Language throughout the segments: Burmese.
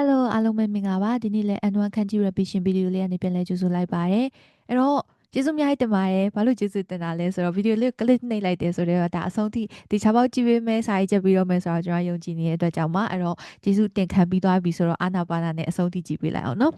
Hello အားလုံးပဲမင်္ဂလာပါဒီနေ့လဲ N1 ခန်းကြီး revision video လေးကနေပြန်လဲကြိုဆိုလိုက်ပါတယ်အဲ့တော့ ကျေးဇူးအများကြီးတင်ပါတယ်ဘာလို့ကျေးဇူးတင်တာလဲဆိုတော့ဗီဒီယိုလေးကို click နှိပ်လိုက်တယ်ဆိုတော့ဒါအဆုံးထိဒီချပေါက်ကြည့်ပေးမယ်စာရေးချက်ပြီးတော့မယ်ဆိုတော့ကျွန်တော်ယုံကြည်နေတဲ့အတွက်ကြောင့်ပါအဲ့တော့ကျေးဇူးတင်ခံပြီးသွားပြီဆိုတော့အာနာပါနာနဲ့အဆုံးထိကြည့်ပေးလိုက်အောင်နော်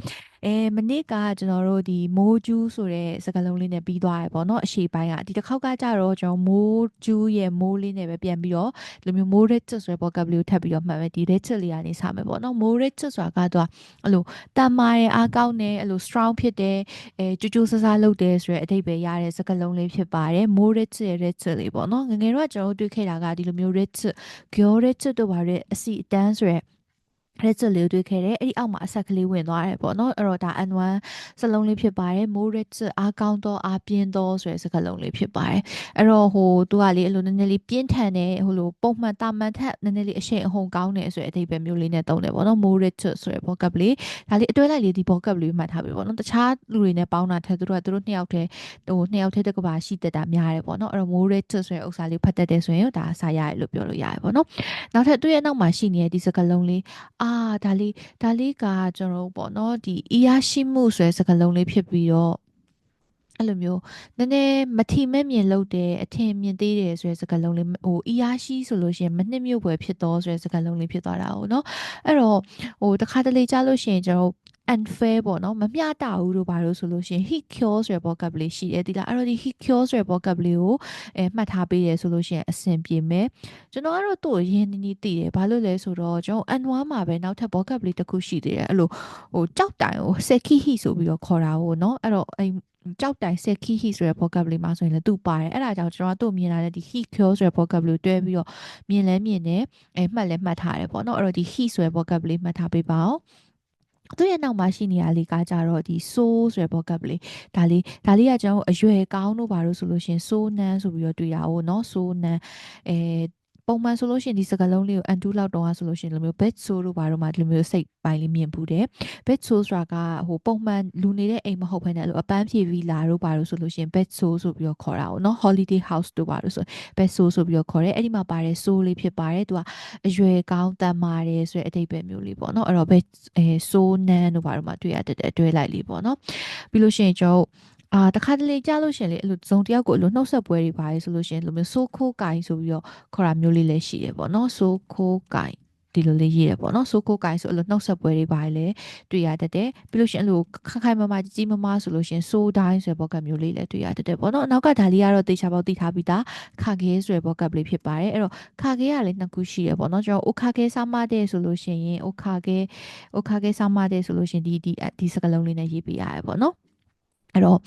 အဲမနေ့ကကျွန်တော်တို့ဒီမိုးကျူးဆိုတဲ့စကားလုံးလေးနဲ့ပြီးသွားရပေါ့နော်အရှိပိုင်းကဒီတစ်ခေါက်ကကြတော့ကျွန်တော်မိုးကျူးရဲ့မိုးလေးနဲ့ပဲပြန်ပြီးတော့ဒီလိုမျိုးမိုး rich ဆိုတဲ့ vocabulary ကိုထပ်ပြီးတော့မှတ်မယ်ဒီ rich လေးကနေစမယ်ပေါ့နော်မိုး rich ဆိုတာကတော့အဲ့လိုတန်မာရဲ့အားကောင်းတဲ့အဲ့လို strong ဖြစ်တဲ့အဲကြိုးကြိုးဆဆလုပ်တဲ့ဆိုတဲ့အဓိပ္ပာယ်ရတဲ့စကားလုံးလေးဖြစ်ပါတယ်မိုး rich ရဲ့ rich လေးပေါ့နော်ငငယ်တော့ကျွန်တော်တို့တွေ့ခဲ့တာကဒီလိုမျိုး rich girl rich တို့ပါတဲ့အစီအတန်းဆိုတဲ့ ရက်ချက်လေးတွေ့ခဲ့တယ်အဲ့ဒီအောက်မှာအဆက်ကလေးဝင်သွားတယ်ပေါ့နော်အဲ့တော့ဒါ N1 စလုံးလေးဖြစ်ပါတယ် more rich အားကောင်းသောအားပြင်းသောဆိုတဲ့စကားလုံးလေးဖြစ်ပါတယ်အဲ့တော့ဟိုသူကလေအဲ့လိုနည်းနည်းလေးပြင်းထန်တဲ့ဟိုလိုပုံမှန်တာမန်ထက်နည်းနည်းလေးအရှိန်အဟုန်ကောင်းတယ်ဆိုတဲ့အဓိပ္ပာယ်မျိုးလေးနဲ့သုံးတယ်ပေါ့နော် more rich ဆိုတဲ့ vocab လေးဒါလေးအတွဲလိုက်လေးဒီ vocab လေးမှတ်ထားပြီပေါ့နော်တခြားလူတွေနဲ့ပေါင်းတာထက်သူတို့ကသူတို့နှစ်ယောက်တည်းဟိုနှစ်ယောက်တည်းတကဘာရှိတတ်တာများတယ်ပေါ့နော်အဲ့တော့ more rich ဆိုတဲ့ဥစ္စာလေးဖတ်တတ်တယ်ဆိုရင်ဒါစာရတယ်လို့ပြောလို့ရတယ်ပေါ့နော်နောက်ထပ်သူ့ရဲ့နောက်မှာရှိနေတဲ့ဒီစကားလုံးလေးအာဒါလေးဒါလေးကကျွန်တော်တို့ပေါ့နော်ဒီအီယာရှိမှုဆိုတဲ့စကားလုံးလေးဖြစ်ပြီးတော့အဲ့လိုမျိုးနည်းနည်းမထီမဲ့မြင်လို့တဲ့အထင်မြင်သေးတယ်ဆိုတဲ့စကားလုံးလေးဟိုအီယာရှိဆိုလို့ရှိရင်မနှစ်မြို့ပွဲဖြစ်တော့ဆိုတဲ့စကားလုံးလေးဖြစ်သွားတာ哦เนาะအဲ့တော့ဟိုတခါတလေကြားလို့ရှိရင်ကျွန်တော် unfair ပေါ့နော်မမျှတဘူးလို့ဘာလို့ဆိုလို့ရှိရင် he cures ရယ် vocab လေးရှိတယ်ဒီလားအဲ့တော့ဒီ he cures ရယ် vocab လေးကိုအဲမှတ်ထားပေးတယ်ဆိုလို့ရှိရင်အဆင်ပြေမယ်ကျွန်တော်ကတော့သူ့ကိုရင်းနှီးနှီးသိတယ်ဘာလို့လဲဆိုတော့ကျွန်တော် unwar မှာပဲနောက်ထပ် vocab လေးတစ်ခုရှိသေးတယ်အဲ့လိုဟိုကြောက်တိုင်ကို sekihi ဆိုပြီးတော့ခေါ်တာဟိုနော်အဲ့တော့အဲ့ကြောက်တိုင်ဆက်ခီဟီဆိုတဲ့ vocab လေးမှာဆိုရင်လည်းသူပါတယ်အဲ့ဒါကြောင့်ကျွန်တော်တို့မြင်လာတဲ့ဒီ he cure ဆိုတဲ့ vocab လေးတွဲပြီးတော့မြင်လဲမြင်တယ်အဲမှတ်လဲမှတ်ထားတယ်ပေါ့နော်အဲ့တော့ဒီ he ဆိုတဲ့ vocab လေးမှတ်ထားပေးပါဦး သူရဲ့နောက်မှာရှိနေရလေးကကြတော့ဒီ so ဆိုတဲ့ vocab လေးဒါလေးဒါလေးကကျွန်တော်အရွယ်ကောင်းတို့ဘာလို့ဆိုလို့ရှင် so nan ဆိုပြီးတော့တွေ့ရအောင်เนาะ so nan အဲ ပုံမှန်ဆိုလို့ရှိရင်ဒီစကားလုံးလေးကို undo လောက်တော့ဆိုလို့ရှိရင်လိုမျိုး bit so တို့ဘာတို့မှဒီလိုမျိုးစိတ်ပိုင်းလေးမြင်ဘူးတယ် bit so ဆိုတာကဟိုပုံမှန်လူနေတဲ့အိမ်မဟုတ်ဘဲနဲ့လိုအပန်းဖြေပြီးလာတို့ဘာတို့ဆိုလို့ရှိရင် bit so ဆိုပြီးတော့ခေါ်တာပေါ့နော် holiday house တို့ဘာလို့ဆို bit so ဆိုပြီးတော့ခေါ်တယ်အဲ့ဒီမှာပါတယ် so လေးဖြစ်ပါတယ်သူကအရွယ်ကောင်းတန်မာတယ်ဆိုတဲ့အဓိပ္ပာယ်မျိုးလေးပေါ့နော်အဲ့တော့ bit အဲ so nan တို့ဘာတို့မှတွေ့ရတဲ့အတွဲလိုက်လေးပေါ့နော်ပြီးလို့ရှိရင်ကျွန်တော် အာတခါတလေကြားလို့ရှင်လေအဲ့လိုဇုံတယောက်ကိုအဲ့လိုနှုတ်ဆက်ပွဲတွေပါလေဆိုလို့ရှင်လိုမျိုးဆိုးခိုးကိုင်ဆိုပြီးတော့ခေါ်တာမျိုးလေးလည်းရှိတယ်ပေါ့နော်ဆိုးခိုးကိုင်ဒီလိုလေးရေးရပေါ့နော်ဆိုးခိုးကိုင်ဆိုအဲ့လိုနှုတ်ဆက်ပွဲတွေပါလေတွေ့ရတတ်တယ်ပြီးလို့ရှင်အဲ့လိုခက်ခိုင်မမကြီးကြီးမမဆိုလို့ရှင်ဆိုးတိုင်းဆိုတဲ့ဘောကမျိုးလေးလည်းတွေ့ရတတ်တယ်ပေါ့နော်နောက်ကဒါလေးကတော့တေချာပေါက်သိထားပြီးသားခါခဲဆိုတဲ့ဘောကလေးဖြစ်ပါတယ်အဲ့တော့ခါခဲကလည်းနှစ်ခုရှိရပေါ့နော်ကျွန်တော်အိုခါခဲစားမတဲ့ဆိုလို့ရှင်ရင်အိုခါခဲအိုခါခဲစားမတဲ့ဆိုလို့ရှင်ဒီဒီဒီစကလုံးလေးနဲ့ရေးပေးရတယ်ပေါ့နော် အဲ့တော့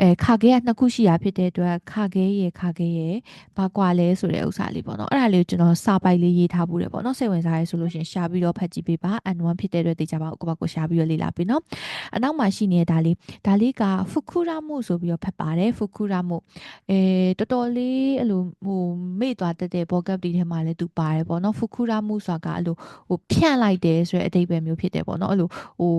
အဲခါခဲကနှစ်ခုရှိတာဖြစ်တဲ့အတွက်ခါခဲရဲ့ခါခဲရဲ့ဘာကွာလဲဆိုတဲ့ဥစ္စာလေးပေါ့နော်အဲ့ဒါလေးကိုကျွန်တော်စာပိုက်လေးရေးထားဘူးတယ်ပေါ့နော်စိတ်ဝင်စားရဲဆိုလို့ရှိရင်ရှာပြီးတော့ဖတ်ကြည့်ပေးပါ N1 ဖြစ်တဲ့အတွက်သိကြပါဦးကိုပါကိုရှာပြီးတော့လေ့လာပေးနော်အနောက်မှာရှိနေတဲ့ဒါလေးဒါလေးကဖူကူရာမှုဆိုပြီးတော့ဖတ်ပါတယ်ဖူကူရာမှုအဲတော်တော်လေးအဲ့လိုဟိုမေ့သွားတတ်တဲ့ vocab တွေထဲမှာလည်းသူပါတယ်ပေါ့နော်ဖူကူရာမှုဆိုတာကအဲ့လိုဟိုဖြန့်လိုက်တယ်ဆိုတဲ့အဓိပ္ပာယ်မျိုးဖြစ်တယ်ပေါ့နော်အဲ့လိုဟို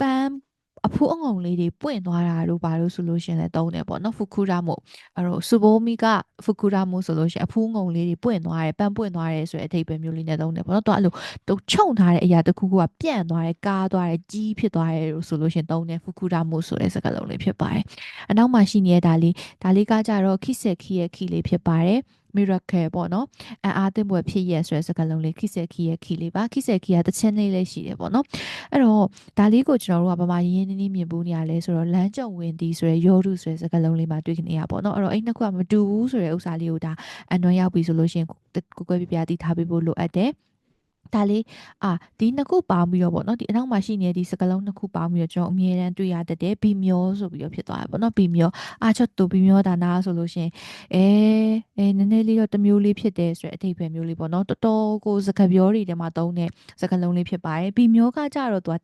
ပန်း အဖူးအငုံလေးတွေပွင့်သွားတာတို့ဘာလို့ဆိုလို့ရှင်လဲတုံးတယ်ပေါ့နော်ဖူကူရာမို့အဲ့တော့စူဘိုမီကဖူကူရာမို့ဆိုလို့ရှင်အဖူးငုံလေးတွေပွင့်သွားတယ်ပန်းပွင့်သွားတယ်ဆိုတဲ့အထိပ္ပယ်မျိုးလေးနဲ့တုံးတယ်ပေါ့နော်သူအဲ့လိုတုံချုံထားတဲ့အရာတစ်ခုခုကပြန့်သွားတယ်ကားသွားတယ်ကြီးဖြစ်သွားတယ်လို့ဆိုလို့ရှင်တုံးတယ်ဖူကူရာမို့ဆိုတဲ့စကားလုံးလေးဖြစ်ပါတယ်အနောက်မှာရှိနေတဲ့ဒါလေးဒါလေးကကြတော့ခိဆက်ခီရဲ့ခီလေးဖြစ်ပါတယ် miracle ပေါ့နော်အံအားသင့်ဘွယ်ဖြစ်ရဆိုတဲ့စကားလုံးလေးခိစက်ခီရဲ့ခီလေးပါခိစက်ခီကတချင်းလေးလေးရှိတယ်ပေါ့နော်အဲ့တော့ဒါလေးကိုကျွန်တော်တို့ကဗမာရင်းရင်းနှီးနှီးမြင်ဘူးနေရလဲဆိုတော့လမ်းကြုံဝင်သည်ဆိုရယ်ယောဓုဆိုတဲ့စကားလုံးလေးမှာတွေ့ခင်နေရပေါ့နော်အဲ့တော့အဲ့နှစ်ခုကမတူဘူးဆိုတဲ့ဥစ္စာလေးကိုဒါအန်နွန်ရောက်ပြီဆိုလို့ရှိရင်ကိုကိုယ်ပြပြတိထားပေးဖို့လိုအပ်တယ် ဒါလေးအာဒီနှစ်ခုပေါင်းပြီးတော့ပေါ့နော်ဒီအနောက်မှာရှိနေတဲ့ဒီစကလုံးနှစ်ခုပေါင်းပြီးတော့ကျွန်တော်အမြဲတမ်းတွေ့ရတတ်တယ်ဘီမျောဆိုပြီးတော့ဖြစ်သွားတယ်ပေါ့နော်ဘီမျောအာချတ်တူဘီမျောဒါနာဆိုလို့ရှင်အဲအဲနည်းနည်းလေးတော့တစ်မျိုးလေးဖြစ်တယ်ဆိုတဲ့အထိပ္ပယ်မျိုးလေးပေါ့နော်တော်တော်ကိုစကားပြောတွေထဲမှာသုံးတဲ့စကားလုံးလေးဖြစ်ပါတယ်ဘီမျောကကြတော့သူက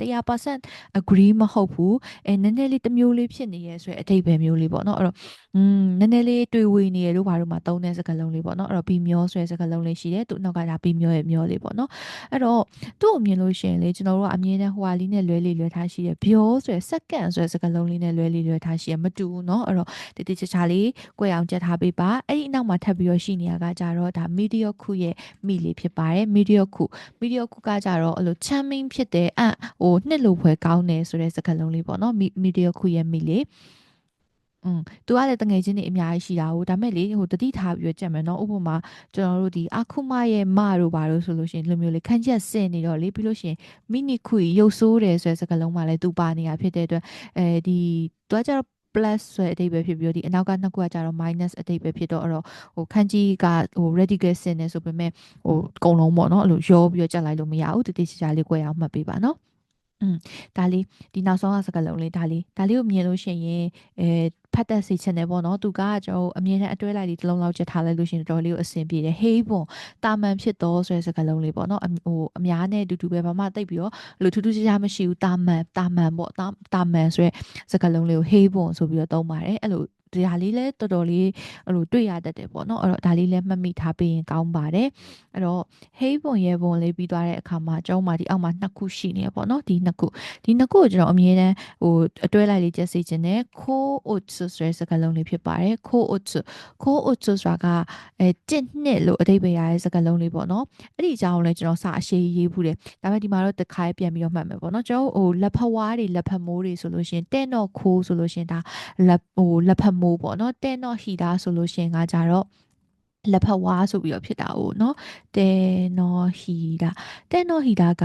100% agree မဟုတ်ဘူးအဲနည်းနည်းလေးတစ်မျိုးလေးဖြစ်နေရဲဆိုတဲ့အထိပ္ပယ်မျိုးလေးပေါ့နော်အဲ့တော့อืมနည်းနည်းလေးတွေ့ဝေနေရလို့ဘာလို့မှသုံးတဲ့စကားလုံးလေးပေါ့နော်အဲ့တော့ဘီမျောဆိုတဲ့စကားလုံးလေးရှိတယ်သူနောက်ကဒါဘီမျောရဲ့မျောလေးပေါ့နော်အဲ့တော့သူ့ကိုမြင်လို့ရှိရင်လေကျွန်တော်တို့ကအမြင်နဲ့ဟိုဟာလေးနဲ့လွဲလေးလွဲထားရှိတယ်ဘျောဆိုရယ် second ဆိုရယ်စကားလုံးလေးနဲ့လွဲလေးလွဲထားရှိရယ်မတူဘူးเนาะအဲ့တော့တတိချာချာလေးကြွယ်အောင်ကြက်ထားပေးပါအဲ့ဒီအနောက်မှာထပ်ပြီးတော့ရှိနေရကကြတော့ဒါ media ခုရဲ့မိလေးဖြစ်ပါတယ် media ခု media ခုကကြတော့အဲ့လိုချမ်းမင်းဖြစ်တဲ့အဟိုနှစ်လိုဖွဲကောင်းတယ်ဆိုတဲ့စကားလုံးလေးပေါ့เนาะ media ခုရဲ့မိလေး อืมသူကလည်းတငယ်ချင်းတွေအများကြီးရှိတာဟိုဒါမဲ့လေဟိုတတိထားပြီးတော့ကြက်မယ်နော်ဥပမာကျွန်တော်တို့ဒီအခုမရဲ့မတို့ဘာလို့ဆိုလို့ရှိရင်လိုမျိုးလေခန့်ချက်စင်နေတော့လေပြီးလို့ရှိရင်မိနိခွေရုပ်ဆိုးတယ်ဆိုတဲ့စကားလုံးမှလည်းသူပါနေတာဖြစ်တဲ့အတွက်အဲဒီသူကကြတော့ plus ဆိုတဲ့အဓိပ္ပာယ်ဖြစ်ပြီးတော့ဒီအနောက်ကနှစ်ခုကကြတော့ minus အဓိပ္ပာယ်ဖြစ်တော့အဲ့တော့ဟိုခန်းကြီးကဟို radical sin နေဆိုပေမဲ့ဟိုအကုန်လုံးပေါ့နော်အဲ့လိုရောပြီးတော့ကြက်လိုက်လို့မရဘူးတတိချာချာလေးကိုရအောင်မှတ်ပေးပါနော် อืมဒါလေးဒီနောက်ဆုံးကစကားလုံးလေးဒါလေးဒါလေးကိုမြင်လို့ရှိရင်အဲဖတ်တတ်စေချင်တယ်ပေါ့နော်သူကကျွန်တော်အမြင်နဲ့အတွဲလိုက်ဒီတစ်လုံးလောက်ချက်ထားလိုက်လို့ရှိရင်တော်တော်လေးကိုအဆင်ပြေတယ်ဟေးပွန်တာမန်ဖြစ်တော့ဆိုတဲ့စကားလုံးလေးပေါ့နော်ဟိုအများနဲ့အတူတူပဲဘာမှတိတ်ပြီးတော့လို့ထူးထူးခြားခြားမရှိဘူးတာမန်တာမန်ပေါ့တာတာမန်ဆိုတဲ့စကားလုံးလေးကိုဟေးပွန်ဆိုပြီးတော့သုံးပါတယ်အဲ့လို ဒီဟာလေးလည်းတော်တော်လေးအဲ့လိုတွေ့ရတတ်တယ်ပေါ့နော်အဲ့တော့ဒါလေးလည်းမှတ်မိထားပေးရင်ကောင်းပါတယ်အဲ့တော့ hey ပုံရဲ့ပုံလေးပြီးသွားတဲ့အခါမှာကျောင်းမှာဒီအောက်မှာနှစ်ခုရှိနေရပေါ့နော်ဒီနှစ်ခုဒီနှစ်ခုကိုကျွန်တော်အမြဲတမ်းဟိုအတွဲလိုက်လေးကျက်စီခြင်းနဲ့ co ut ဆိုတဲ့စကားလုံးလေးဖြစ်ပါတယ် co ut co ut ဆိုတာကအဲကျင့်နှစ်လို့အဓိပ္ပာယ်ရတဲ့စကားလုံးလေးပေါ့နော်အဲ့ဒီအကြောင်းလည်းကျွန်တော်စာအရှိရေးဘူးတယ်ဒါပေမဲ့ဒီမှာတော့တခါပြန်ပြီးတော့မှတ်မယ်ပေါ့နော်ကျွန်တော်ဟိုလက်ဖဝါးတွေလက်ဖမိုးတွေဆိုလို့ရှိရင်တဲ့တော့ခိုးဆိုလို့ရှိရင်ဒါလက်ဟိုလက်ဖမိုးပေါ့နော်တဲ့တော့ဟီတာဆိုလို့ရှိရင်ကကြတော့ လက်ဖက်ဝါဆိုပြီးတော့ဖြစ်တာ哦เนาะတဲနော်ဟီတာတဲနော်ဟီတာက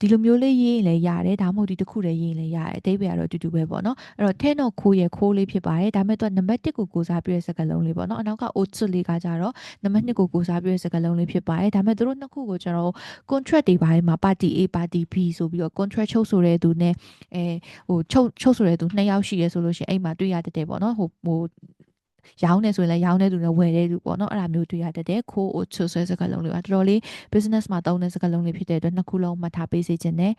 ဒီလိုမျိုးလေးရေးရင်လည်းရတယ်ဒါမှမဟုတ်ဒီတစ်ခုတည်းရေးရင်လည်းရတယ်အတိတ်ပဲကတော့အတူတူပဲပေါ့နော်အဲ့တော့ထဲနော်ခိုးရခိုးလေးဖြစ်ပါတယ်ဒါပေမဲ့သူကနံပါတ်1ကိုကိုစားပြတဲ့စကားလုံးလေးပေါ့နော်အနောက်ကအိုချစ်လေးကကြတော့နံပါတ်2ကိုကိုစားပြတဲ့စကားလုံးလေးဖြစ်ပါတယ်ဒါပေမဲ့သူတို့နှစ်ခုကိုကျွန်တော် contract တွေပိုင်းမှာ party A party B ဆိုပြီးတော့ contract ချုပ်ဆိုတဲ့သူနဲ့အဲဟိုချုပ်ချုပ်ဆိုတဲ့သူနှစ်ယောက်ရှိရဲဆိုလို့ရှိရင်အဲ့မှာတွေ့ရတတ်တယ်ပေါ့နော်ဟိုဟို ရောင်းနေဆိုရင်လည်းရောင်းတဲ့သူနဲ့ဝယ်တဲ့သူပေါ့နော်အဲ့ဒါမျိုးတွေ့ရတတ်တယ်ခိုးအိုချွဆွဲစကားလုံးလေးပါတော်တော်လေး business မှာသုံးတဲ့စကားလုံးလေးဖြစ်တဲ့အတွက်နှစ်ခုလုံးမှတ်ထားပေးစေချင်တယ်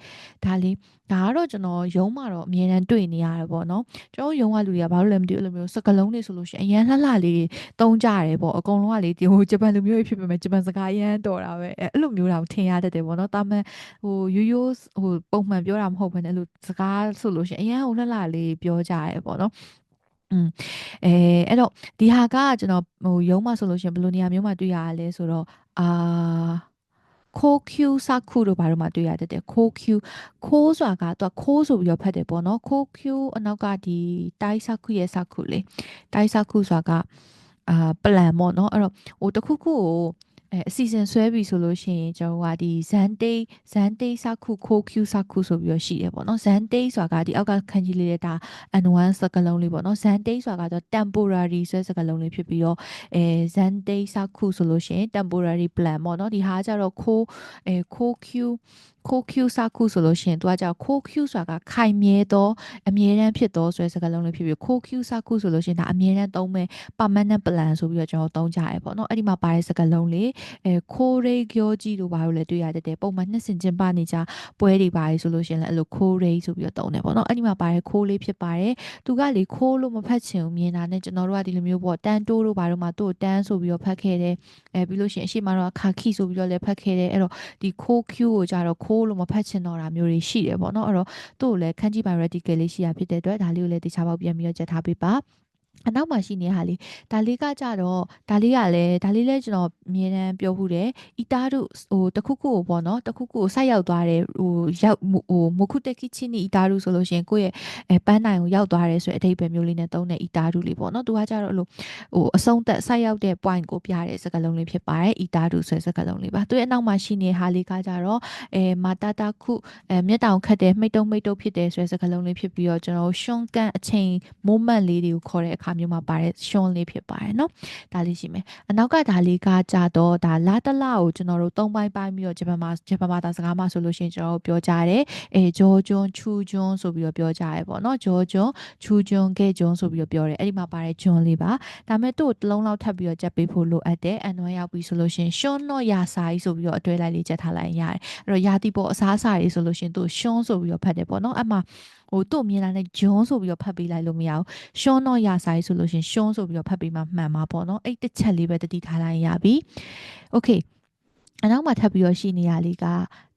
ဒါလေးဒါကတော့ကျွန်တော်ရုံးမှာတော့အမြဲတမ်းတွေ့နေရတယ်ပေါ့နော်ကျွန်တော်ရုံးကလူတွေကဘာလို့လဲမသိဘူးအဲ့လိုမျိုးစကားလုံးလေးဆိုလို့ရှိရင်အရန်လှလှလေးသုံးကြရတယ်ပေါ့အကုန်လုံးကလေဒီဟိုဂျပန်လူမျိုးတွေဖြစ်ပေမဲ့ဂျပန်စကားအရန်တော်တာပဲအဲ့လိုမျိုးတော့ထင်ရတတ်တယ်ပေါ့နော်တာမန်ဟိုရိုးရိုးဟိုပုံမှန်ပြောတာမဟုတ်ဘဲနဲ့အဲ့လိုစကားဆိုလို့ရှိရင်အရန်ဟိုလှလှလေးပြောကြရတယ်ပေါ့နော် อืมအဲအဲ့တော့ဒီဟာကကျွန်တော်ဟိုရုံးမှာဆိုလို့ရှိရင်ဘယ်လိုနေရာမျိုးမှာတွေ့ရလဲဆိုတော့အာခိုး Q စခုတို့ဘာလို့မှတွေ့ရတတ်တယ်ခိုး Q ခိုးဆိုတာကသူကခိုးဆိုပြီးတော့ဖတ်တယ်ပေါ့နော်ခိုး Q အနောက်ကဒီတိုင်းစခုရဲ့စခုလေတိုင်းစခုဆိုတာကအာပလန်ပေါ့နော်အဲ့တော့ဟိုတခုခုကို အဲအစီအစဉ်ဆွဲပြီဆိုလို့ရှိရင်ကျွန်တော်ကဒီဇန်တေးဇန်တေးစခုခိုး Q စခုဆိုပြီးတော့ရှိတယ်ပေါ့နော်ဇန်တေးဆိုတာကဒီအောက်ကခန်းကြီးလေးတဲ့ဒါ N1 စကလုံးလေးပေါ့နော်ဇန်တေးဆိုတာကတော့ temporary ဆွဲစကလုံးလေးဖြစ်ပြီးတော့အဲဇန်တေးစခုဆိုလို့ရှိရင် temporary plan ပေါ့နော်ဒီဟာကျတော့ခိုးအဲခိုး Q ခိုး Q စခုဆိုလို့ရှိရင်သူကကြောက်ခိုး Q ဆိုတာကခိုင်မြဲသောအမြဲတမ်းဖြစ်သောဆိုတဲ့စကားလုံးလေးဖြစ်ပြီးခိုး Q စခုဆိုလို့ရှိရင်ဒါအမြဲတမ်းသုံးမဲ့ permanent plan ဆိုပြီးတော့ကျွန်တော်သုံးကြရဲပေါ့နော်အဲ့ဒီမှာပါတဲ့စကားလုံးလေးအဲခိုးရိတ်ကြောကြီးတို့ဘာလို့လဲတွေ့ရတဲ့ပုံမှန်နှစ်စင်ကျင်းပနေကြပွဲတွေပါလေဆိုလို့ရှိရင်လည်းအဲ့လိုခိုးရိတ်ဆိုပြီးတော့သုံးတယ်ပေါ့နော်အဲ့ဒီမှာပါတဲ့ခိုးလေးဖြစ်ပါတယ်သူကလေခိုးလို့မဖတ်ချင်ဘူးမြင်တာနဲ့ကျွန်တော်တို့ကဒီလိုမျိုးပေါ့တန်းတိုးတို့ဘာလို့မှသူ့ကိုတန်းဆိုပြီးတော့ဖတ်ခဲ့တယ်အဲပြီးလို့ရှိရင်အရှိမတော့ခါခီဆိုပြီးတော့လည်းဖတ်ခဲ့တယ်အဲ့တော့ဒီခိုး Q ကိုကြတော့ခိုးလို့မဖတ်ချင်တော့တာမျိုးတွေရှိတယ်ပေါ့နော်အဲ့တော့သူ့ကိုလည်းခန်းကြီးပိုင် radical လေးရှိတာဖြစ်တဲ့အတွက်ဒါလေးကိုလည်းတခြားပေါက်ပြန်ပြီးတော့ကြက်ထားပေးပါ အနောက်မှာရှိနေတဲ့ဟာလေးဒါလေးကကြတော့ဒါလေးကလည်းဒါလေးလည်းကျွန်တော်အမြဲတမ်းပြောဘူးတယ်အီတာတို့ဟိုတခုခုကိုပေါ့နော်တခုခုကိုဆိုက်ရောက်သွားတယ်ဟိုရောက်ဟိုမခုတက်ခိချင်းနီအီတာတို့ဆိုလို့ရှိရင်ကိုယ့်ရဲ့အဲပန်းနိုင်ကိုရောက်သွားတယ်ဆိုတဲ့အဓိပ္ပာယ်မျိုးလေးနဲ့သုံးတဲ့အီတာတို့လေးပေါ့နော်သူကကြတော့အဲ့လိုဟိုအဆုံးသက်ဆိုက်ရောက်တဲ့ point ကိုပြတဲ့စကားလုံးလေးဖြစ်ပါတယ်အီတာတို့ဆိုတဲ့စကားလုံးလေးပါသူရဲ့အနောက်မှာရှိနေတဲ့ဟာလေးကကြတော့အဲမာတာတာခုအဲမျက်တောင်ခတ်တဲ့မိတ်တုံမိတ်တုံဖြစ်တဲ့ဆိုတဲ့စကားလုံးလေးဖြစ်ပြီးတော့ကျွန်တော်ရှွန်ကန်အချိန် moment လေးတွေကိုခေါ်တဲ့အခါမျိုးမှာပါတဲ့ရှွန်လေးဖြစ်ပါတယ်เนาะဒါလေးရှိမယ်အနောက်ကဒါလေးကကြတော့ဒါလာတလကိုကျွန်တော်တို့သုံးပိုင်းပိုင်းပြီးတော့ဂျပန်မှာဂျပန်ဘာသာစကားမှာဆိုလို့ရှိရင်ကျွန်တော်တို့ပြောကြတယ်အဲဂျောဂျွန်းချူဂျွန်းဆိုပြီးတော့ပြောကြရဲပေါ့เนาะဂျောဂျွန်းချူဂျွန်းကဲဂျွန်းဆိုပြီးတော့ပြောတယ်အဲ့ဒီမှာပါတဲ့ဂျွန်းလေးပါဒါမဲ့သူ့တလုံးလောက်ထပ်ပြီးတော့ကြက်ပေးဖို့လိုအပ်တယ်အန်နွမ်းရောက်ပြီဆိုလို့ရှိရင်ရှွန်တော့ရာစာကြီးဆိုပြီးတော့အတွဲလိုက်လေးကြက်ထားလိုက်ရတယ်အဲ့တော့ရာတီပေါ်အစားအစာတွေဆိုလို့ရှိရင်သူ့ရှွန်ဆိုပြီးတော့ဖတ်တယ်ပေါ့เนาะအဲ့မှာ ဟိုသူ့မြင်လာတဲ့ဂျွန်းဆိုပြီးတော့ဖတ်ပေးလိုက်လို့မရဘူးရှွန်းတော့ရဆိုင်ဆိုလို့ရှင်ရှွန်းဆိုပြီးတော့ဖတ်ပေးမှမှန်မှာပေါ့နော်အဲ့တစ်ချက်လေးပဲတတိထားလိုက်ရပြီโอเค အနောက်မှာထပ်ပြီးတော့ရှိနေရလေးက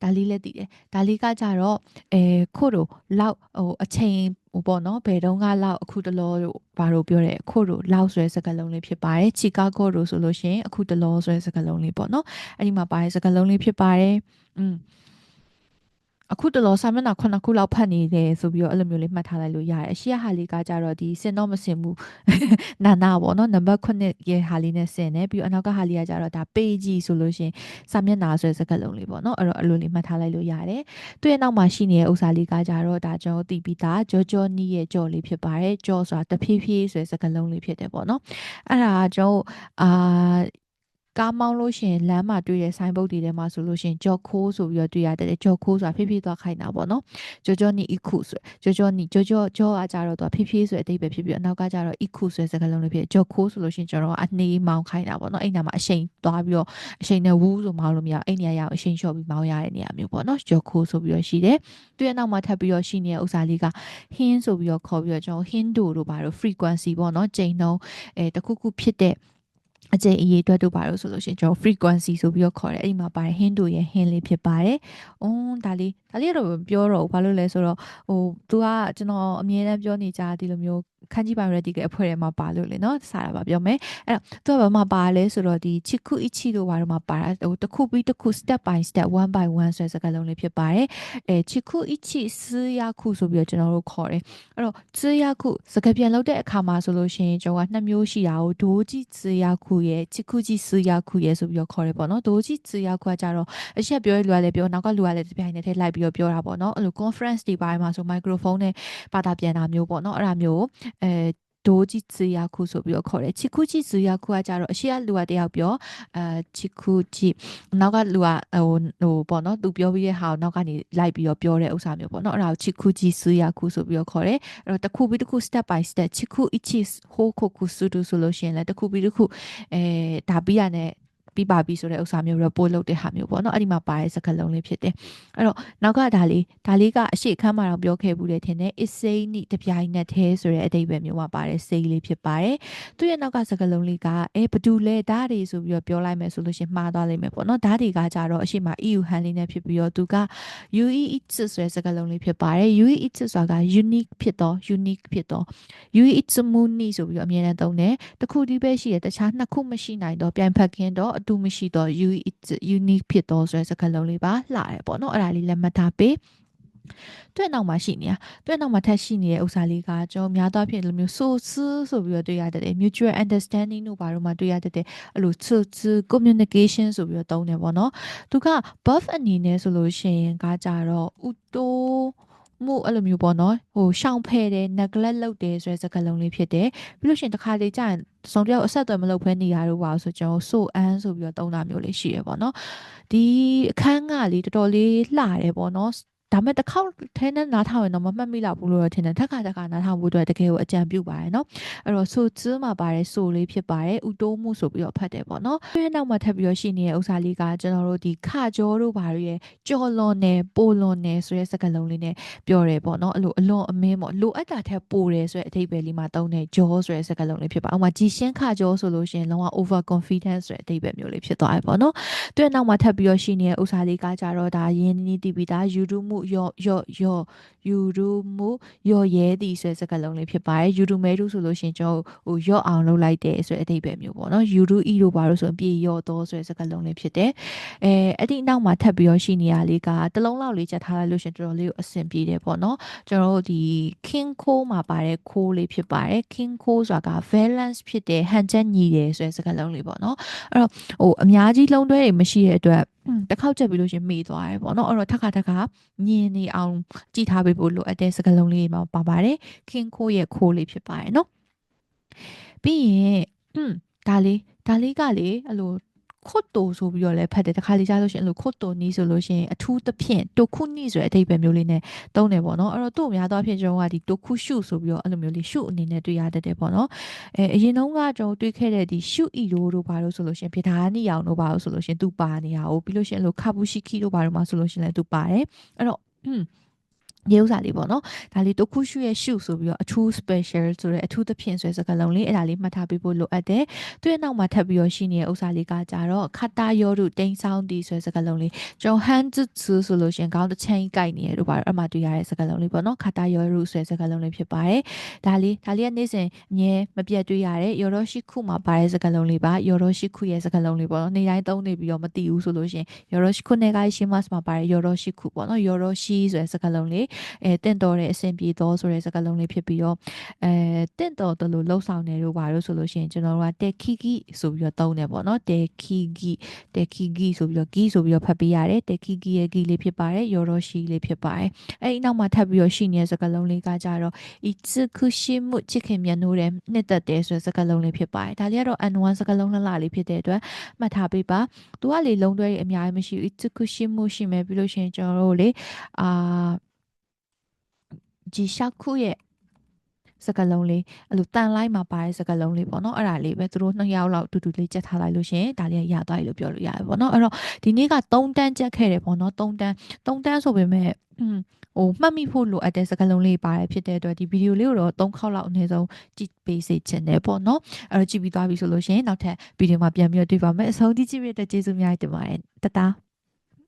ဒါလေးလည်းတည်တယ်ဒါလေးကကြတော့အဲခုတ်တို့လောက်ဟိုအချိန်ဟိုပေါ့နော်ဘယ်တုန်းကလောက်အခုတလောတို့ဘာလို့ပြောတယ်ခုတ်တို့လောက်ဆိုတဲ့စကားလုံးလေးဖြစ်ပါတယ်ချီကာဂိုတို့ဆိုလို့ရှိရင်အခုတလောဆိုတဲ့စကားလုံးလေးပေါ့နော်အဲ့ဒီမှာပါတဲ့စကားလုံးလေးဖြစ်ပါတယ်อืม အခုတလောစာမျက်နှာခုနှစ်ခုလောက်ဖတ်နေတယ်ဆိုပြီးတော့အဲ့လိုမျိုးလေးမှတ်ထားလိုက်လို့ရတယ်အရှိရဟာလေးကကြတော့ဒီစင်တော့မစင်ဘူးနာနာပေါ့နော်နံပါတ်9ရဲ့ဟာလေးနဲ့စင်တယ်ပြီးတော့အနောက်ကဟာလေးကကြတော့ဒါ page ဆိုလို့ရှင်စာမျက်နှာဆိုတဲ့စကားလုံးလေးပေါ့နော်အဲ့တော့အဲ့လိုလေးမှတ်ထားလိုက်လို့ရတယ်သူ့ရဲ့နောက်မှာရှိနေတဲ့ဥစ္စာလေးကကြတော့ဒါကျွန်တော်သိပြီးသားကြောကြောနီးရဲ့ကြော်လေးဖြစ်ပါတယ်ကြော်ဆိုတာတဖြည်းဖြည်းဆိုတဲ့စကားလုံးလေးဖြစ်တယ်ပေါ့နော်အဲ့ဒါကျွန်တော်အာ ကားမောင်းလို့ရှိရင်လမ်းမှာတွေ့တဲ့ဆိုင်းဘုတ်တွေထဲမှာဆိုလို့ရှိရင်ကြော်ခိုးဆိုပြီးတော့တွေ့ရတယ်ကြော်ခိုးဆိုတာဖြည်းဖြည်းသွားခိုင်းတာပေါ့နော်ကြောကြောနီအခုဆိုကြောကြောနီကြောကြောကြောအကြတော့သူဖြည်းဖြည်းဆိုတဲ့အတိတ်ပဲဖြစ်ပြီးအနောက်ကကြတော့အခုဆိုတဲ့စကားလုံးလေးဖြစ်ကြော်ခိုးဆိုလို့ရှိရင်ကျွန်တော်အနေမောင်းခိုင်းတာပေါ့နော်အဲ့နာမှာအရှိန်သွားပြီးတော့အရှိန်နဲ့ဝူးဆိုမောင်းလို့မရအဲ့နေရာရအောင်အရှိန်လျှော့ပြီးမောင်းရတဲ့နေရာမျိုးပေါ့နော်ကြော်ခိုးဆိုပြီးတော့ရှိတယ်သူရဲ့နောက်မှာထပ်ပြီးတော့ရှိနေတဲ့ဥစ္စာလေးက hin ဆိုပြီးတော့ခေါ်ပြီးတော့ကျွန်တော် hindu တို့ဘာလို့ frequency ပေါ့နော်ချိန်နှုန်းအဲတခုခုဖြစ်တဲ့ အကျိန်အရေးအတွက်တို့ပါလို့ဆိုလို့ရှိရင်ကျွန်တော် frequency ဆိုပြီးတော့ခေါ်တယ်အဲ့ဒီမှာပါတယ် hin တို့ရဲ့ hin လေးဖြစ်ပါတယ်။အွန်းဒါလေးဒါလေးတော့ပြောတော့ဘာလို့လဲဆိုတော့ဟိုသူကကျွန်တော်အမြဲတမ်းပြောနေကြဒီလိုမျိုး ခန်းကြီး biomedical အဖွဲ့ထဲမှာပါလို့လေနော်စားတာပါပြောမယ်အဲ့တော့သူကဘာမှပါလဲဆိုတော့ဒီချစ်ခုအချီတို့ဘာလို့မှပါတာဟိုတစ်ခုပြီးတစ်ခု step by step one by one ဆိုတဲ့စကားလုံးလေးဖြစ်ပါတယ်အဲချစ်ခုအချီစရခုဆိုပြီးတော့ကျွန်တော်တို့ခေါ်တယ်အဲ့တော့စရခုစကားပြန်လုပ်တဲ့အခါမှာဆိုလို့ရှိရင်ကျွန်တော်ကနှစ်မျိုးရှိတာကိုဒိုးကြီးစရခုရဲ့ချစ်ခုကြီးစရခုရဲ့ဆိုပြီးတော့ခေါ်တယ်ပေါ့နော်ဒိုးကြီးစရခုကကြတော့အချက်ပြောရလူကလည်းပြောနောက်ကလူကလည်းတပြိုင်တည်းထည့်လိုက်ပြီးတော့ပြောတာပေါ့နော်အဲ့လို conference တွေပိုင်းမှာဆို microphone နဲ့ပါတာပြန်တာမျိုးပေါ့နော်အဲ့ဒါမျိုးအဲဒိုဂျီဇီယာခုဆိုပြီးတော့ခေါ်တယ်ချီခုဂျီဇီယာခုကကြတော့အရှိကလူကတယောက်ပြောအဲချီခုဂျီနောက်ကလူကဟိုဟိုပေါ့နော်သူပြောပြီးတဲ့ဟာကိုနောက်ကနေလိုက်ပြီးတော့ပြောတဲ့ဥစ္စာမျိုးပေါ့နော်အဲ့ဒါကိုချီခုဂျီဇီယာခုဆိုပြီးတော့ခေါ်တယ်အဲ့တော့တစ်ခုပြီးတစ်ခု step by step ချီခုအချီဟိုခုခုစုတူဆိုလို့ရှိရင်လည်းတစ်ခုပြီးတစ်ခုအဲဒါပြီးရတဲ့ ပြီးပါပြီဆိုတဲ့ဥစ္စာမျိုး report လုပ်တဲ့ဟာမျိုးပေါ့နော်အဲ့ဒီမှာပါတဲ့စကားလုံးလေးဖြစ်တယ်အဲ့တော့နောက်ကဒါလေးဒါလေးကအရှိခမ်းမှာတော့ပြောခဲ့ဘူးတယ်ထင်တယ် is say နိတပြိုင်နက်သေးဆိုတဲ့အတိတ်ပဲမျိုးမှာပါတဲ့ say လေးဖြစ်ပါတယ်သူရဲ့နောက်ကစကားလုံးလေးကအဲဘဒူလဲဓာတ်တွေဆိုပြီးတော့ပြောလိုက်မယ်ဆိုလို့ရှင်မှားသွားလိမ့်မယ်ပေါ့နော်ဓာတ်တွေကကြတော့အရှိမ EU ဟန်လေးနဲ့ဖြစ်ပြီးတော့သူက UE it ဆိုတဲ့စကားလုံးလေးဖြစ်ပါတယ် UE it ဆိုတာက unique ဖြစ်တော့ unique ဖြစ်တော့ UE it muni ဆိုပြီးတော့အမြဲတမ်းသုံးတယ်တခုတည်းပဲရှိတယ်တခြားနှစ်ခုမရှိနိုင်တော့ပြန်ဖက်ခင်းတော့တူမရှိတော့ you unique ဖြစ်တော့ဆိုတဲ့စကားလုံးလေးပါလှတယ်ပေါ့နော်အဲ့ဒါလေးလက်မှတ်ထားပေးတွေ့နောက်မှာရှိနေတာတွေ့နောက်မှာထပ်ရှိနေတဲ့ဥစ္စာလေးကကျွန်တော်များသောအားဖြင့်လိုမျိုး so ဆိုပြီးတော့တွေ့ရတဲ့ mutual understanding တို့ဘာလို့မှတွေ့ရတဲ့အဲ့လို so communication ဆိုပြီးတော့သုံးတယ်ပေါ့နော်သူက buff အနေနဲ့ဆိုလို့ရှိရင်ကကြတော့ဥတိုး မှုအဲ့လိုမျိုးပေါ့နော်ဟိုရှောင်ဖဲတယ် neglect လုပ်တယ်ဆိုတဲ့စကားလုံးလေးဖြစ်တယ်ပြီးလို့ရှိရင်တစ်ခါလေကြာရင်စုံတယောက်အဆက်အသွယ်မလုပ်ဖဲနေရတော့ပါဆိုကျွန်တော်ဆိုအန်းဆိုပြီးတော့သုံးတာမျိုးလေးရှိရပေါ့နော်ဒီအခန်းကလေတော်တော်လေးလှတယ်ပေါ့နော် ဒါမဲ့တစ်ခေါက်ထဲနဲ့နားထောင်ရင်တော့မမှတ်မိလောက်ဘူးလို့တော့ထင်တယ်ထက်ခါထက်ခါနားထောင်ဖို့အတွက်တကယ်ကိုအကြံပြုပါတယ်နော်အဲ့တော့ဆိုကျင်းမှာပါတယ်ဆိုလေးဖြစ်ပါတယ်ဥတိုးမှုဆိုပြီးတော့ဖတ်တယ်ပေါ့နော်အဲ့နောက်မှာထပ်ပြီးတော့ရှိနေတဲ့ဥစ္စာလေးကကျွန်တော်တို့ဒီခကြောတို့ဘာတွေရဲ့ကြော်လွန်နေပိုလွန်နေဆိုတဲ့စကားလုံးလေးနဲ့ပြောတယ်ပေါ့နော်အဲ့လိုအလွန်အမင်းပေါ့လိုအပ်တာထက်ပိုတယ်ဆိုတဲ့အဓိပ္ပာယ်လေးမှာသုံးတဲ့ကြောဆိုတဲ့စကားလုံးလေးဖြစ်ပါဥပမာကြည်ရှင်းခကြောဆိုလို့ရှိရင်လုံးဝ over confidence ဆိုတဲ့အဓိပ္ပာယ်မျိုးလေးဖြစ်သွားတယ်ပေါ့နော်သူရဲ့နောက်မှာထပ်ပြီးတော့ရှိနေတဲ့ဥစ္စာလေးကကြတော့ဒါရင်းနီးတီးပြီးသားယူတူမှုရော့ရော့ယောယူရူမူယော့ရဲသည်ဆိုတဲ့စကားလုံးလေးဖြစ်ပါတယ်ယူရူမဲတူဆိုလို့ရှိရင်ကျွန်တော်ဟိုယော့အောင်လုပ်လိုက်တယ်ဆိုတဲ့အဓိပ္ပာယ်မျိုးပေါ့နော်ယူရူအီတို့ဘာလို့ဆိုရင်ပြေယော့တော့ဆိုတဲ့စကားလုံးလေးဖြစ်တယ်အဲအဲ့ဒီနောက်မှာထပ်ပြီးတော့ရှိနေရလေးကတလုံးလောက်လေးချက်ထားလိုက်လို့ရှင်တော်တော်လေးကိုအဆင်ပြေတယ်ပေါ့နော်ကျွန်တော်တို့ဒီ king co မှာပါတဲ့ co လေးဖြစ်ပါတယ် king co ဆိုတာက balance ဖြစ်တယ်ဟန်ချက်ညီတယ်ဆိုတဲ့စကားလုံးလေးပေါ့နော်အဲ့တော့ဟိုအများကြီးလုံးတွဲတွေမရှိတဲ့အတွက် တစ်ခေါက်ချက်ပြီးလို့ရှင်မေ့သွားတယ်ပေါ့နော်အဲ့တော့ထက်ခါထက်ခါညင်နေအောင်ကြည့်ထားပေးဖို့လိုအပ်တဲ့စကားလုံးလေးမှာပါပါတယ်ခင်ခိုးရဲ့ခိုးလေးဖြစ်ပါတယ်နော်ပြီးရင်อืมဒါလေးဒါလေးကလေအဲ့လို ခွတ်တိုဆိုပြီးတော့လည်းဖတ်တယ်တခါလေကြားလို့ရှိရင်အဲ့လိုခွတ်တိုနီးဆိုလို့ရှိရင်အထူးသဖြင့်တိုခုနီးဆိုတဲ့အဓိပ္ပာယ်မျိုးလေးနဲ့သုံးတယ်ပေါ့နော်အဲ့တော့သူ့အများသောအားဖြင့်ကျွန်တော်ကဒီတိုခုရှုဆိုပြီးတော့အဲ့လိုမျိုးလေးရှုအနေနဲ့တွေ့ရတတ်တယ်ပေါ့နော်အဲအရင်တုန်းကကျွန်တော်တွေ့ခဲ့တဲ့ဒီရှုအီရိုတို့ဘာလို့ဆိုလို့ရှိရင်ပြဒါနီအောင်တို့ဘာလို့ဆိုလို့ရှိရင်သူပါနေရအောင်ပြီးလို့ရှိရင်အဲ့လိုခါဘူးရှိခီတို့ဘာလို့မှဆိုလို့ရှိရင်လည်းသူပါတယ်အဲ့တော့ อืมရေဥစားလေးပေါ့နော်ဒါလေးတခုရှုရဲ့ရှုဆိုပြီးတော့အထူး special ဆိုတဲ့အထူးသဖြင့်ဆိုတဲ့စကားလုံးလေးအဲ့ဒါလေးမှတ်ထားပေးဖို့လိုအပ်တယ်သူရဲ့နောက်မှာထပ်ပြီးတော့ရှိနေတဲ့ဥစားလေးကကြတော့ခတ္တယောရုတိန်ဆောင်တီဆိုတဲ့စကားလုံးလေးကျွန်တော် hand to ဆိုလို့ရှင်ခေါင်းတစ်ချမ်းကြီးကိုက်နေရတို့ပါတော့အမှတွေ့ရတဲ့စကားလုံးလေးပေါ့နော်ခတ္တယောရုဆိုတဲ့စကားလုံးလေးဖြစ်ပါတယ်ဒါလေးဒါလေးကနေ့စဉ်အမြဲမပြတ်တွေ့ရတယ်ယောရောရှိခုမှာပါတဲ့စကားလုံးလေးပါယောရောရှိခုရဲ့စကားလုံးလေးပေါ့နော်နေ့တိုင်းသုံးနေပြီးတော့မသိဘူးဆိုလို့ရှင်ယောရောရှိခုနဲ့ကရှင်းမတ်မှာပါတဲ့ယောရောရှိခုပေါ့နော်ယောရောရှိဆိုတဲ့စကားလုံးလေးအဲတင့်တော်တဲ့အဆင်ပြေသောဆိုတဲ့စကားလုံးလေးဖြစ်ပြီးတော့အဲတင့်တော်တယ်လို့လှုပ်ဆောင်နေလို့ပါလို့ဆိုလို့ရှိရင်ကျွန်တော်တို့ကတက်ခီကီဆိုပြီးတော့သုံးတယ်ပေါ့နော်တက်ခီကီတက်ခီကီဆိုပြီးတော့ကီဆိုပြီးတော့ဖတ်ပေးရတယ်တက်ခီကီရဲ့ကီလေးဖြစ်ပါတယ်ယောရောရှိလေးဖြစ်ပါတယ်အဲဒီနောက်မှာထပ်ပြီးတော့ရှိနေတဲ့စကားလုံးလေးကကြတော့ဤစခုရှိမှုချစ်ခင်မြတ်နိုးတဲ့နှစ်သက်တဲ့ဆိုတဲ့စကားလုံးလေးဖြစ်ပါတယ်ဒါလေးကတော့ N1 စကားလုံးလှလှလေးဖြစ်တဲ့အတွက်မှတ်ထားပေးပါသူကလေလုံးတွဲအများကြီးမရှိဘူးဤစခုရှိမှုရှိမယ်ပြီးလို့ရှိရင်ကျွန်တော်တို့လေအာ ဂျီရှာခုရဲ့စကလုံးလေးအဲ့လိုတန်လိုက်မှာပါတဲ့စကလုံးလေးပေါ့နော်အဲ့ဒါလေးပဲသူတို့နှစ်ယောက်လောက်တူတူလေးကြက်ထားလိုက်လို့ရှင်ဒါလေးရသွားပြီလို့ပြောလို့ရတယ်ပေါ့နော်အဲ့တော့ဒီနေ့က3တန်းကြက်ခဲ့တယ်ပေါ့နော်3တန်း3တန်းဆိုပေမဲ့ဟိုမှတ်မိဖို့လိုအပ်တဲ့စကားလုံးလေးပါတယ်ဖြစ်တဲ့အတွက်ဒီဗီဒီယိုလေးကိုတော့3ခေါက်လောက်အနည်းဆုံးကြည့်ပေးစေချင်တယ်ပေါ့နော်အဲ့တော့ကြည့်ပြီးသွားပြီဆိုလို့ရှိရင်နောက်ထပ်ဗီဒီယိုမှာပြန်ပြီးတော့တွေ့ပါမယ်အဆုံးထိကြည့်ရတဲ့ကျေးဇူးများတင်ပါတယ်တတား